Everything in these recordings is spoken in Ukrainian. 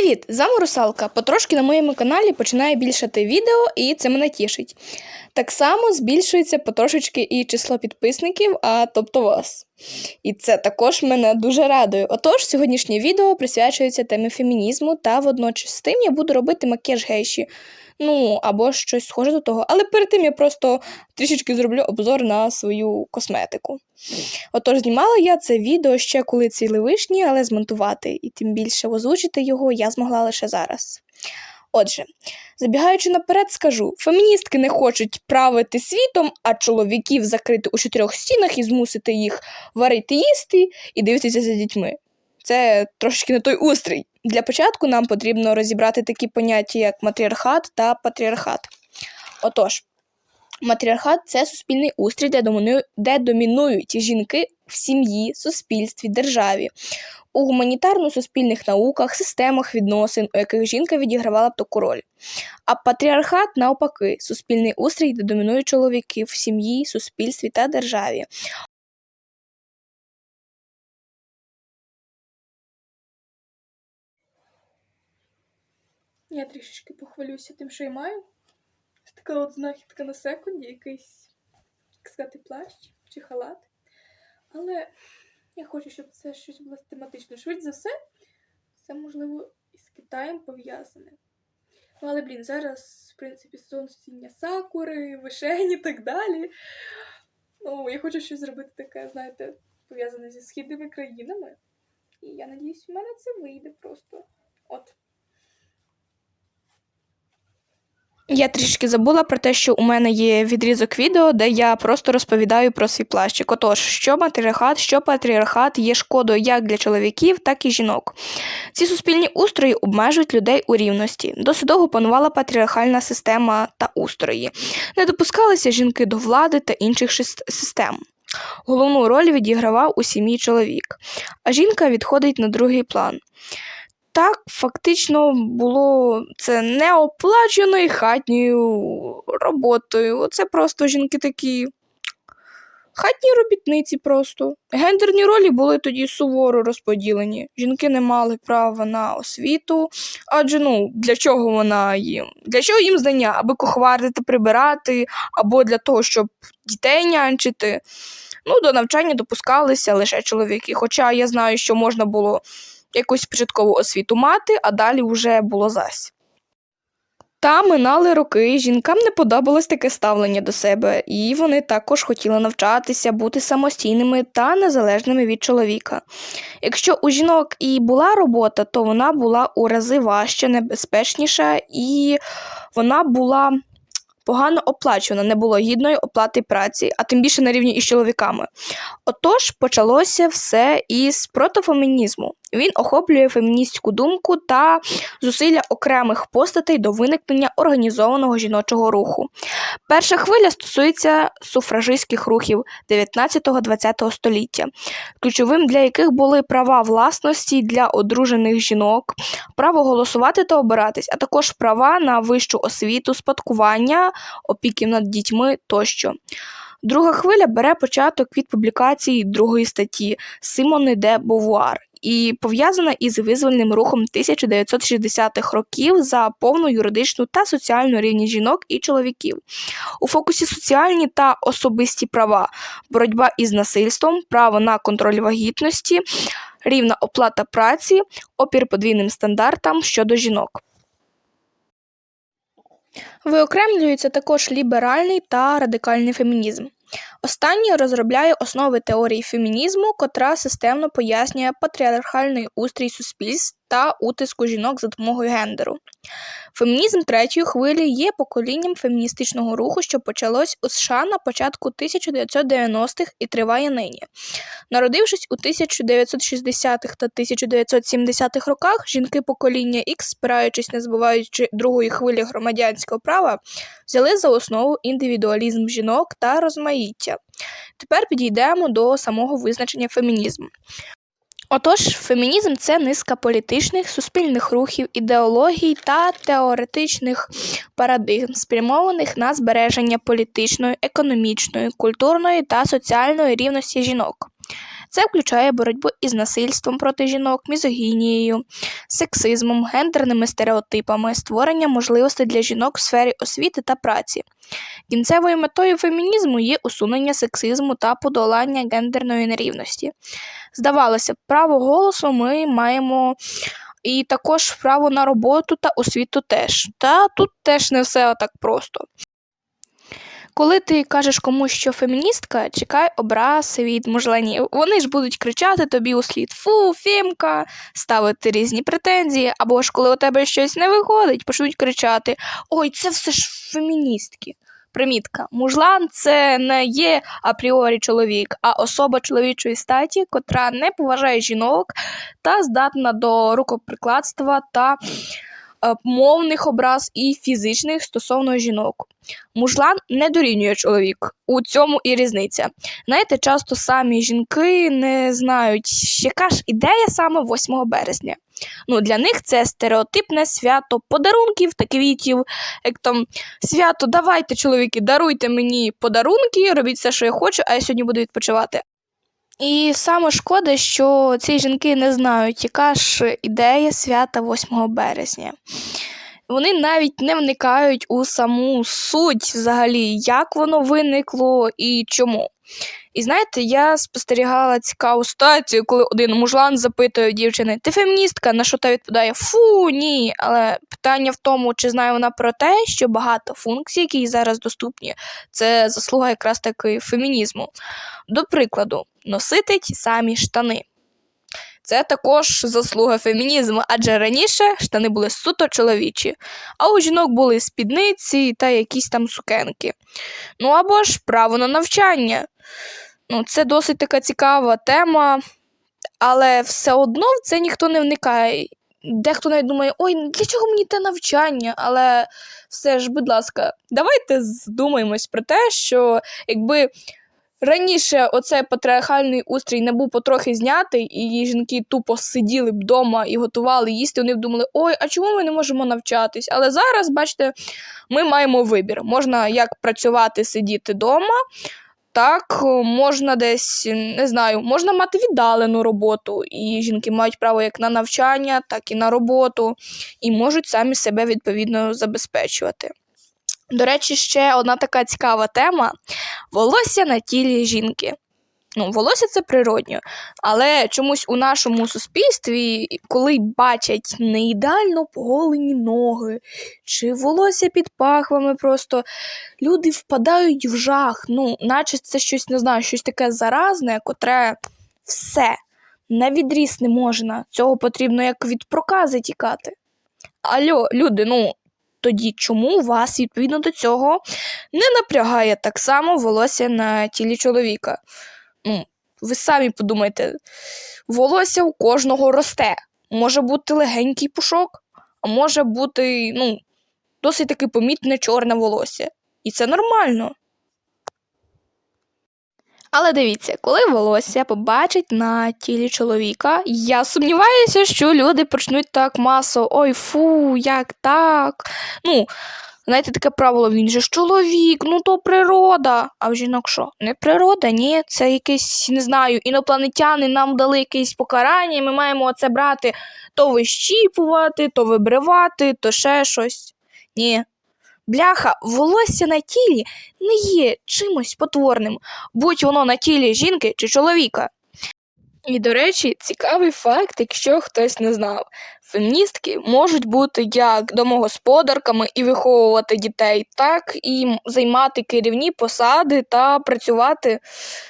Привіт! З вами Русалка. Потрошки на моєму каналі починає більшати відео, і це мене тішить. Так само збільшується потрошечки і число підписників, а тобто вас. І це також мене дуже радує. Отож, сьогоднішнє відео присвячується темі фемінізму, та водночас з тим я буду робити макіяж гейші. Ну, або щось схоже до того. Але перед тим я просто трішечки зроблю обзор на свою косметику. Отож, знімала я це відео ще коли цвіли вишні, але змонтувати і тим більше озвучити його я змогла лише зараз. Отже, забігаючи наперед, скажу: феміністки не хочуть правити світом, а чоловіків закрити у чотирьох стінах і змусити їх варити їсти і дивитися за дітьми. Це трошечки не той устрій. Для початку нам потрібно розібрати такі поняття, як матріархат та патріархат. Отож, Матріархат це суспільний устрій, де домінують, де домінують жінки в сім'ї, суспільстві, державі, у гуманітарно-суспільних науках, системах відносин, у яких жінка відігравала б таку роль. А патріархат, навпаки, суспільний устрій, де домінують чоловіки в сім'ї, суспільстві та державі. Я трішечки похвалюся тим, що я маю. Така от знахідка на секунді, якийсь, як сказати, плащ чи халат. Але я хочу, щоб це щось було тематично. Швидше за все, це можливо із Китаєм пов'язане. Ну, але, блін, зараз, в принципі, сезон цвітіння сакури, вишень і так далі. Ну, я хочу щось зробити таке, знаєте, пов'язане зі східними країнами. І я надіюсь, у мене це вийде просто. От. Я трішки забула про те, що у мене є відрізок відео, де я просто розповідаю про свій плащик. Отож, що матріархат, що патріархат є шкодою як для чоловіків, так і жінок. Ці суспільні устрої обмежують людей у рівності. Досить довго панувала патріархальна система та устрої. Не допускалися жінки до влади та інших систем. Головну роль відігравав у сім'ї чоловік, а жінка відходить на другий план. Так, фактично було це неоплаченою хатньою роботою. Оце просто жінки такі хатні робітниці просто. Гендерні ролі були тоді суворо розподілені. Жінки не мали права на освіту, адже ну для чого вона їм? Для чого їм знання? Аби кухварити, прибирати, або для того, щоб дітей нянчити. Ну, до навчання допускалися лише чоловіки. Хоча я знаю, що можна було якусь початкову освіту мати, а далі вже було зась. Та минали роки, жінкам не подобалось таке ставлення до себе, і вони також хотіли навчатися, бути самостійними та незалежними від чоловіка. Якщо у жінок і була робота, то вона була у рази важче, небезпечніша, і вона була погано оплачувана, не було гідної оплати праці, а тим більше на рівні із чоловіками. Отож, почалося все із протофемінізму. Він охоплює феміністську думку та зусилля окремих постатей до виникнення організованого жіночого руху. Перша хвиля стосується суфражистських рухів 19-20 століття, ключовим для яких були права власності для одружених жінок, право голосувати та обиратись, а також права на вищу освіту, спадкування, опіки над дітьми тощо. Друга хвиля бере початок від публікації другої статті Симони де Бовуар і пов'язана із визвольним рухом 1960-х років за повну юридичну та соціальну рівність жінок і чоловіків. У фокусі соціальні та особисті права, боротьба із насильством, право на контроль вагітності, рівна оплата праці, опір подвійним стандартам щодо жінок. Виокремлюється також ліберальний та радикальний фемінізм. Останній розробляє основи теорії фемінізму, котра системно пояснює патріархальний устрій суспільств та утиску жінок за допомогою гендеру. Фемінізм третьої хвилі є поколінням феміністичного руху, що почалось у США на початку 1990-х і триває нині. Народившись у 1960-х та 1970-х роках, жінки покоління X, спираючись не збиваючи другої хвилі громадянського права, взяли за основу індивідуалізм жінок та розмаїття. Тепер підійдемо до самого визначення фемінізму. Отож, фемінізм це низка політичних, суспільних рухів, ідеологій та теоретичних парадигм, спрямованих на збереження політичної, економічної, культурної та соціальної рівності жінок. Це включає боротьбу із насильством проти жінок, мізогінією, сексизмом, гендерними стереотипами, створення можливостей для жінок в сфері освіти та праці. Кінцевою метою фемінізму є усунення сексизму та подолання гендерної нерівності. Здавалося б, право голосу ми маємо і також право на роботу та освіту теж. Та тут теж не все так просто. Коли ти кажеш комусь, що феміністка, чекай образ від мужленів. Вони ж будуть кричати тобі у слід Фу, фімка, ставити різні претензії, або ж коли у тебе щось не виходить, почнуть кричати Ой, це все ж феміністки. Примітка. Мужлан це не є апріорі чоловік, а особа чоловічої статі, котра не поважає жінок та здатна до рукоприкладства та мовних образ і фізичних стосовно жінок. Мужлан не дорівнює чоловік. У цьому і різниця. Знаєте, часто самі жінки не знають, яка ж ідея саме 8 березня. Ну, для них це стереотипне свято подарунків та квітів. Як там свято, давайте, чоловіки, даруйте мені подарунки, робіть все, що я хочу, а я сьогодні буду відпочивати. І саме шкода, що ці жінки не знають, яка ж ідея свята 8 березня. Вони навіть не вникають у саму суть взагалі, як воно виникло і чому. І знаєте, я спостерігала цікаву ситуацію, коли один мужлан запитує дівчини: Ти феміністка? На що та відповідає Фу, ні. Але питання в тому, чи знає вона про те, що багато функцій, які їй зараз доступні, це заслуга якраз таки фемінізму. До прикладу, носити ті самі штани. Це також заслуга фемінізму, адже раніше штани були суто чоловічі, а у жінок були спідниці та якісь там сукенки. Ну або ж право на навчання. Ну, Це досить така цікава тема, але все одно в це ніхто не вникає. Дехто навіть думає, ой, для чого мені те навчання? Але все ж, будь ласка, давайте здумаємось про те, що якби раніше оцей патріархальний устрій не був потрохи знятий, і жінки тупо сиділи б вдома і готували їсти, вони б думали, ой, а чому ми не можемо навчатись? Але зараз, бачите, ми маємо вибір. Можна як працювати, сидіти вдома. Так, можна десь, не знаю, можна мати віддалену роботу, і жінки мають право як на навчання, так і на роботу, і можуть самі себе відповідно забезпечувати. До речі, ще одна така цікава тема волосся на тілі жінки. Ну, волосся це природньо, але чомусь у нашому суспільстві, коли бачать не ідеально поголені ноги чи волосся під пахвами, просто люди впадають в жах. Ну, наче це щось не знаю, щось таке заразне, котре все на відріз не можна. Цього потрібно як від прокази тікати. Альо, люди, ну тоді чому вас відповідно до цього не напрягає так само волосся на тілі чоловіка? Ну, ви самі подумайте, волосся у кожного росте. Може бути легенький пушок, а може бути, ну, досить таки помітне чорне волосся. І це нормально. Але дивіться, коли волосся побачить на тілі чоловіка, я сумніваюся, що люди почнуть так масово. Ой, фу, як так? Ну, знаєте, таке правило, він же ж чоловік, ну то природа. А в жінок що? Не природа, ні, це якесь, не знаю, інопланетяни нам дали якесь покарання, і ми маємо це брати, то вищіпувати, то вибривати, то ще щось. Ні. Бляха, волосся на тілі не є чимось потворним, будь воно на тілі жінки чи чоловіка. І, до речі, цікавий факт, якщо хтось не знав. Феміністки можуть бути як домогосподарками і виховувати дітей, так і займати керівні посади та працювати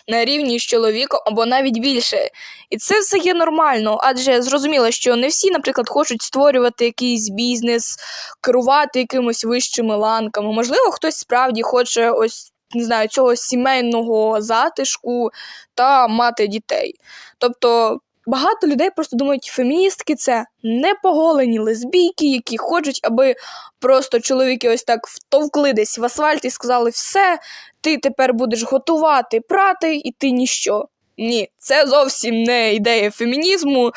на рівні з чоловіком або навіть більше. І це все є нормально, адже зрозуміло, що не всі, наприклад, хочуть створювати якийсь бізнес, керувати якимось вищими ланками. Можливо, хтось справді хоче ось не знаю, цього сімейного затишку та мати дітей. Тобто багато людей просто думають, феміністки це непоголені лесбійки, які хочуть, аби просто чоловіки ось так втовкли десь в асфальт і сказали, все, ти тепер будеш готувати, прати, і ти ніщо. ні, це зовсім не ідея фемінізму.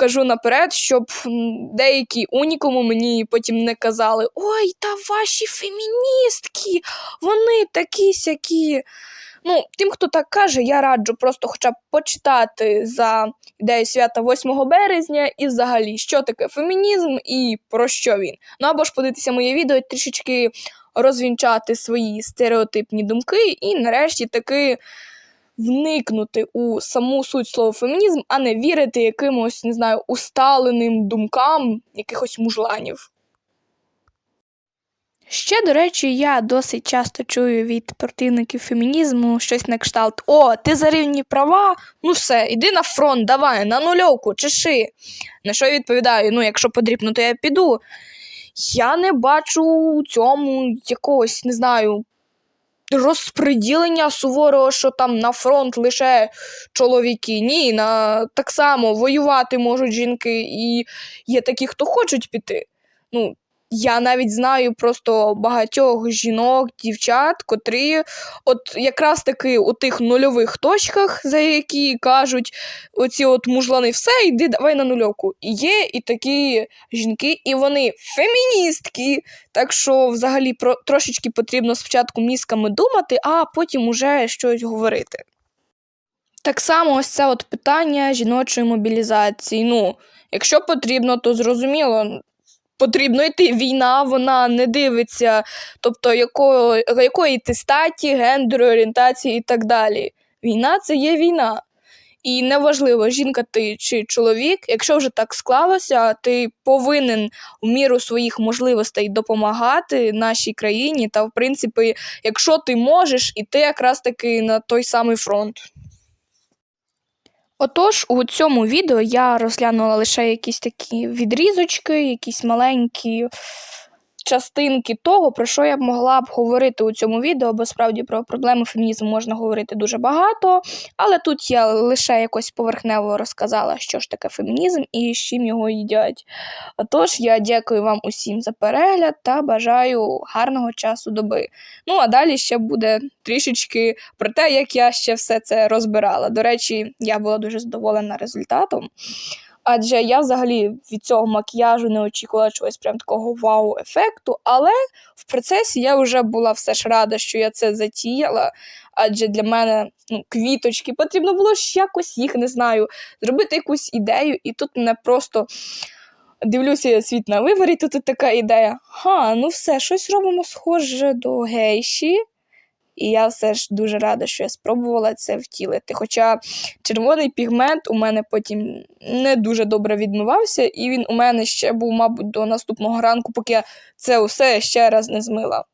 Кажу наперед, щоб деякі унікуми мені потім не казали: Ой, та ваші феміністки, вони такі сякі. Ну, тим, хто так каже, я раджу просто хоча б почитати за ідею свята 8 березня і взагалі, що таке фемінізм і про що він. Ну або ж подивитися моє відео трішечки розвінчати свої стереотипні думки, і нарешті таки вникнути у саму суть слова фемінізм, а не вірити якимось, не знаю, усталеним думкам якихось мужланів. Ще, до речі, я досить часто чую від противників фемінізму щось на кшталт: О, ти за рівні права? Ну все, іди на фронт, давай, на нульовку, чеши. На що я відповідаю: ну, якщо потрібно, то я піду. Я не бачу у цьому якогось, не знаю, розподілення суворого, що там на фронт лише чоловіки. Ні, на так само воювати можуть жінки, і є такі, хто хочуть піти. Ну, я навіть знаю просто багатьох жінок, дівчат, котрі от якраз таки у тих нульових точках, за які кажуть оці от мужлани, все, йди давай на нульовку. І є і такі жінки, і вони феміністки. Так що взагалі про трошечки потрібно спочатку мізками думати, а потім уже щось говорити. Так само ось це от питання жіночої мобілізації. Ну, якщо потрібно, то зрозуміло. Потрібно йти. Війна, вона не дивиться, тобто якої, якої ти статі, гендеру, орієнтації і так далі. Війна це є війна. І неважливо, жінка ти чи чоловік, якщо вже так склалося, ти повинен у міру своїх можливостей допомагати нашій країні. Та, в принципі, якщо ти можеш, іти якраз таки на той самий фронт. Отож, у цьому відео я розглянула лише якісь такі відрізочки, якісь маленькі частинки того, про що я б могла б говорити у цьому відео, бо справді про проблеми фемінізму можна говорити дуже багато. Але тут я лише якось поверхнево розказала, що ж таке фемінізм і з чим його їдять. Отож, я дякую вам усім за перегляд та бажаю гарного часу доби. Ну а далі ще буде трішечки про те, як я ще все це розбирала. До речі, я була дуже задоволена результатом. Адже я взагалі від цього макіяжу не очікувала чогось прям такого вау-ефекту. Але в процесі я вже була все ж рада, що я це затіяла. Адже для мене ну, квіточки потрібно було ж якось їх не знаю, зробити якусь ідею, і тут мене просто дивлюся я світ на виборі, тут така ідея. Ха, ну все, щось робимо схоже до гейші. І я все ж дуже рада, що я спробувала це втілити. Хоча червоний пігмент у мене потім не дуже добре відмивався, і він у мене ще був, мабуть, до наступного ранку, поки я це усе ще раз не змила.